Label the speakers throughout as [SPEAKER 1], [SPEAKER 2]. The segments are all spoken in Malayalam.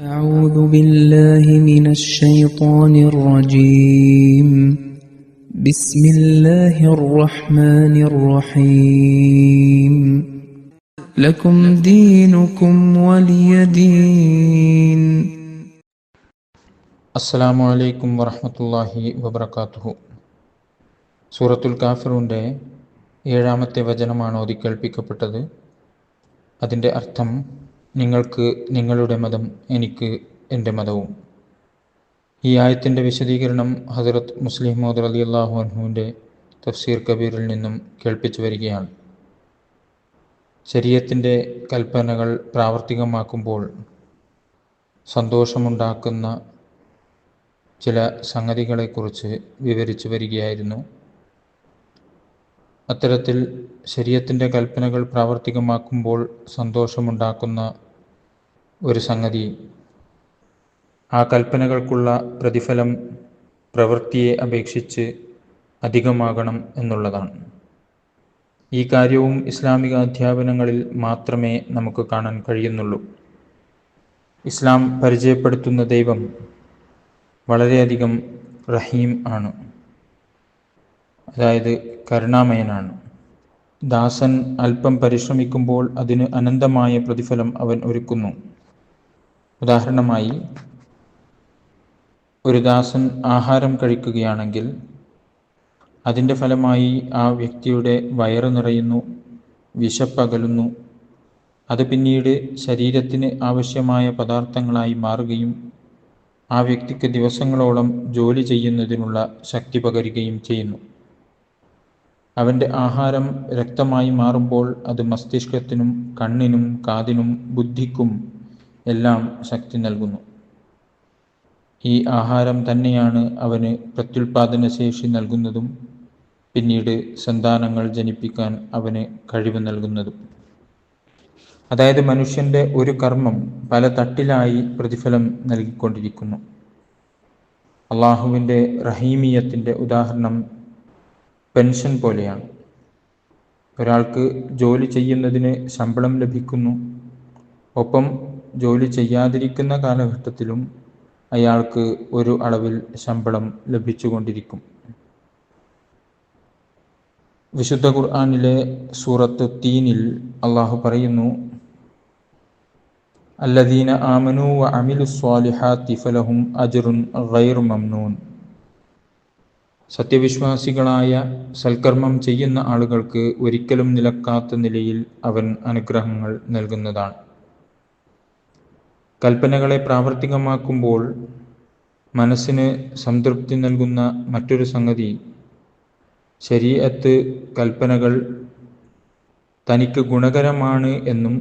[SPEAKER 1] أعوذ بالله من الشيطان الرجيم بسم الله الرحمن الرحيم لكم دينكم ولي دين
[SPEAKER 2] അസ്സലാമു അലൈക്കും വറഹമത്തല്ലാഹി വബർക്കാത്തുഹു സൂറത്തുൽ കാഫിറൂൻ്റെ ഏഴാമത്തെ വചനമാണ് ഓതിക്കേൾപ്പിക്കപ്പെട്ടത് അതിൻ്റെ അർത്ഥം നിങ്ങൾക്ക് നിങ്ങളുടെ മതം എനിക്ക് എന്റെ മതവും. ഈ ആയത്തിന്റെ വിശദീകരണം ഹസരത്ത് മുസ്ലിം മോദർ അലി അള്ളാഹു അൻഹുവിന്റെ തഫ്സീർ കബീറിൽ നിന്നും കേൾപ്പിച്ചു വരികയാണ്. ശരീരത്തിന്റെ കൽപ്പനകൾ പ്രാവർത്തികമാക്കുമ്പോൾ സന്തോഷമുണ്ടാക്കുന്ന ചില സംഗതികളെക്കുറിച്ച് വിവരിച്ചു വരികയായിരുന്നു. അത്തരത്തിൽ ശരീരത്തിന്റെ കൽപ്പനകൾ പ്രാവർത്തികമാക്കുമ്പോൾ സന്തോഷമുണ്ടാക്കുന്ന ഒരു സംഗതി. ആ കൽപ്പനകൾക്കുള്ള പ്രതിഫലം പ്രവൃത്തിയെ അപേക്ഷിച്ച് അധികമാകണം എന്നുള്ളതാണ്. ഈ കാര്യവും ഇസ്ലാമിക അധ്യാപനങ്ങളിൽ മാത്രമേ നമുക്ക് കാണാൻ കഴിയുന്നുള്ളൂ. ഇസ്ലാം പരിചയപ്പെടുത്തുന്ന ദൈവം വളരെയധികം റഹീം ആണ്. അതായത് കരുണാമയനാണ്. ദാസൻ അല്പം പരിശ്രമിക്കുമ്പോൾ അതിന് അനന്തമായ പ്രതിഫലം അവൻ ഒരുക്കുന്നു. ഉദാഹരണമായി ഒരു ദാസൻ ആഹാരം കഴിക്കുകയാണെങ്കിൽ അതിന്റെ ഫലമായി ആ വ്യക്തിയുടെ വയറ് നിറയുന്നു വിശപ്പകലുന്നു. അത് പിന്നീട് ശരീരത്തിന് ആവശ്യമായ പദാർത്ഥങ്ങളായി മാറുകയും ആ വ്യക്തിക്ക് ദിവസങ്ങളോളം ജോലി ചെയ്യുന്നതിനുള്ള ശക്തി പകരുകയും ചെയ്യുന്നു. അവന്റെ ആഹാരം രക്തമായി മാറുമ്പോൾ അത് മസ്തിഷ്കത്തിനും കണ്ണിനും കാതിനും ബുദ്ധിക്കും എല്ലാം ശക്തി നൽകുന്നു. ഈ ആഹാരം തന്നെയാണ് അവന് പ്രത്യുൽപാദന ശേഷി നൽകുന്നതും പിന്നീട് സന്താനങ്ങൾ ജനിപ്പിക്കാൻ അവന് കഴിവ് നൽകുന്നതും. അതായത് മനുഷ്യന്റെ ഒരു കർമ്മം പല തട്ടിലായി പ്രതിഫലം നൽകിക്കൊണ്ടിരിക്കുന്നു. അള്ളാഹുവിന്റെ റഹീമിയത്തിന്റെ ഉദാഹരണം പെൻഷൻ പോലെയാണ്. ഒരാൾക്ക് ജോലി ചെയ്യുന്നതിന് ശമ്പളം ലഭിക്കുന്നു ഒപ്പം ജോലി ചെയ്യാതിരിക്കുന്ന കാലഘട്ടത്തിലും അയാൾക്ക് ഒരു അളവിൽ ശമ്പളം ലഭിച്ചുകൊണ്ടിരിക്കും. വിശുദ്ധ ഖുർആാനിലെ സൂറത്ത് തീനിൽ അള്ളാഹു പറയുന്നു അല്ലദീന ആമനു വ അമിലു സ്വാലിഹാത്തി ഫലഹും അജറുൻ ഗൈർ മംനൂൻ. സത്യവിശ്വാസികളായ സൽക്കർമ്മം ചെയ്യുന്ന ആളുകൾക്ക് ഒരിക്കലും നിലക്കാത്ത നിലയിൽ അവൻ അനുഗ്രഹങ്ങൾ നൽകുന്നതാണ്. കൽപ്പനകളെ പ്രാവർത്തികമാക്കുമ്പോൾ മനസ്സിന് സംതൃപ്തി നൽകുന്ന മറ്റൊരു സംഗതി ശരീരത്ത് കൽപ്പനകൾ തനിക്ക് ഗുണകരമാണ് എന്നും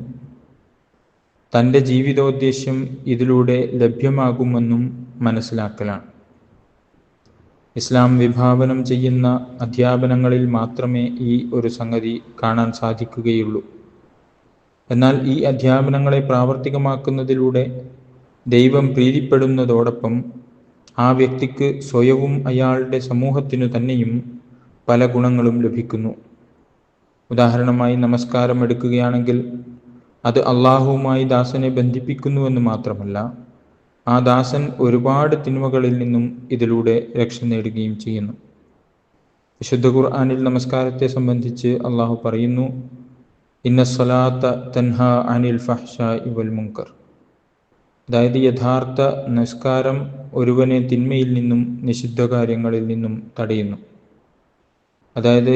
[SPEAKER 2] തന്റെ ജീവിതോദ്ദേശ്യം ഇതിലൂടെ ലഭ്യമാകുമെന്നും മനസ്സിലാക്കലാണ്. ഇസ്ലാം വിഭാവനം ചെയ്യുന്ന അധ്യാപനങ്ങളിൽ മാത്രമേ ഈ ഒരു സംഗതി കാണാൻ സാധിക്കുകയുള്ളൂ. എന്നാൽ ഈ അധ്യാപനങ്ങളെ പ്രാവർത്തികമാക്കുന്നതിലൂടെ ദൈവം പ്രീതിപ്പെടുന്നതോടൊപ്പം ആ വ്യക്തിക്ക് സ്വയവും അയാളുടെ സമൂഹത്തിനു തന്നെയും പല ഗുണങ്ങളും ലഭിക്കുന്നു. ഉദാഹരണമായി നമസ്കാരം എടുക്കുകയാണെങ്കിൽ അത് അള്ളാഹുവുമായി ദാസനെ ബന്ധിപ്പിക്കുന്നുവെന്ന് മാത്രമല്ല ആ ദാസൻ ഒരുപാട് തിന്മകളിൽ നിന്നും ഇതിലൂടെ രക്ഷ നേടുകയും ചെയ്യുന്നു. വിശുദ്ധ ഖുർആാനിൽ നമസ്കാരത്തെ സംബന്ധിച്ച് അള്ളാഹു പറയുന്നു ഇന്ന സ്വലാത്ത തൻഹ അനിൽ ഫഹ്ഷ ഇവൽ മുങ്കർ അതായത് യഥാർത്ഥ നിസ്കാരം ഒരുവനെ തിന്മയിൽ നിന്നും നിഷിദ്ധ കാര്യങ്ങളിൽ നിന്നും തടയുന്നു. അതായത്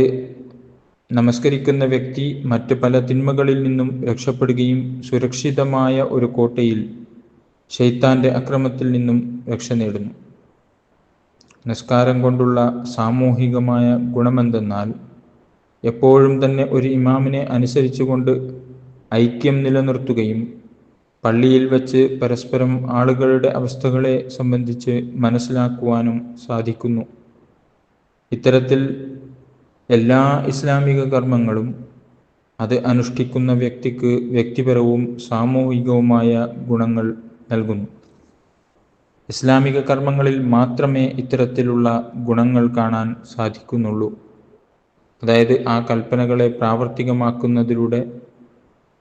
[SPEAKER 2] നമസ്കരിക്കുന്ന വ്യക്തി മറ്റ് പല തിന്മകളിൽ നിന്നും രക്ഷപ്പെടുകയും സുരക്ഷിതമായ ഒരു കോട്ടയിൽ ഷെയ്ത്താന്റെ അക്രമത്തിൽ നിന്നും രക്ഷ നേടുന്നു. നിസ്കാരം കൊണ്ടുള്ള സാമൂഹികമായ ഗുണമെന്തെന്നാൽ എപ്പോഴും തന്നെ ഒരു ഇമാമിനെ അനുസരിച്ചുകൊണ്ട് ഐക്യം നിലനിർത്തുകയും പള്ളിയിൽ വച്ച് പരസ്പരം ആളുകളുടെ അവസ്ഥകളെ സംബന്ധിച്ച് മനസ്സിലാക്കുവാനും സാധിക്കുന്നു. ഇത്തരത്തിൽ എല്ലാ ഇസ്ലാമിക കർമ്മങ്ങളും അത് അനുഷ്ഠിക്കുന്ന വ്യക്തിക്ക് വ്യക്തിപരവും സാമൂഹികവുമായ ഗുണങ്ങൾ നൽകുന്നു. ഇസ്ലാമിക കർമ്മങ്ങളിൽ മാത്രമേ ഇത്തരത്തിലുള്ള ഗുണങ്ങൾ കാണാൻ സാധിക്കുന്നുള്ളൂ. അതായത് ആ കൽപ്പനകളെ പ്രാവർത്തികമാക്കുന്നതിലൂടെ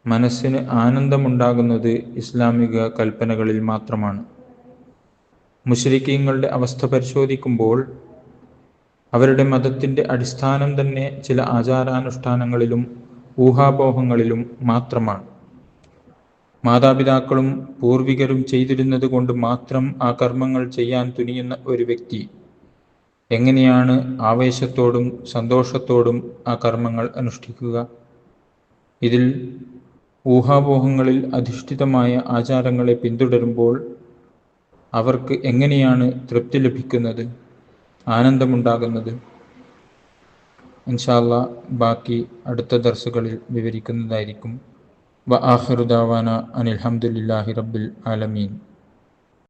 [SPEAKER 2] മനസ്സിന് ആനന്ദമുണ്ടാകുന്നത് ഇസ്ലാമിക കൽപ്പനകളിൽ മാത്രമാണ്. മുസ്ലിക്കീങ്ങളുടെ അവസ്ഥ പരിശോധിക്കുമ്പോൾ അവരുടെ മതത്തിന്റെ അടിസ്ഥാനം തന്നെ ചില ആചാരാനുഷ്ഠാനങ്ങളിലും ഊഹാപോഹങ്ങളിലും മാത്രമാണ്. മാതാപിതാക്കളും പൂർവികരും ചെയ്തിരുന്നത് കൊണ്ട് മാത്രം ആ കർമ്മങ്ങൾ ചെയ്യാൻ തുനിയുന്ന ഒരു വ്യക്തി എങ്ങനെയാണ് ആവേശത്തോടും സന്തോഷത്തോടും ആ കർമ്മങ്ങൾ അനുഷ്ഠിക്കുക? ഇതിൽ ഊഹാപോഹങ്ങളിൽ അധിഷ്ഠിതമായ ആചാരങ്ങളെ പിന്തുടരുമ്പോൾ അവർക്ക് എങ്ങനെയാണ് തൃപ്തി ലഭിക്കുന്നത് ആനന്ദമുണ്ടാകുന്നത്? ഇൻഷാല്ല ബാക്കി അടുത്ത ദർസുകളിൽ വിവരിക്കുന്നതായിരിക്കും. വ ആഹിറുദാവാന അനിൽഹമുല്ലാഹി റബ്ബിൽ ആലമീൻ.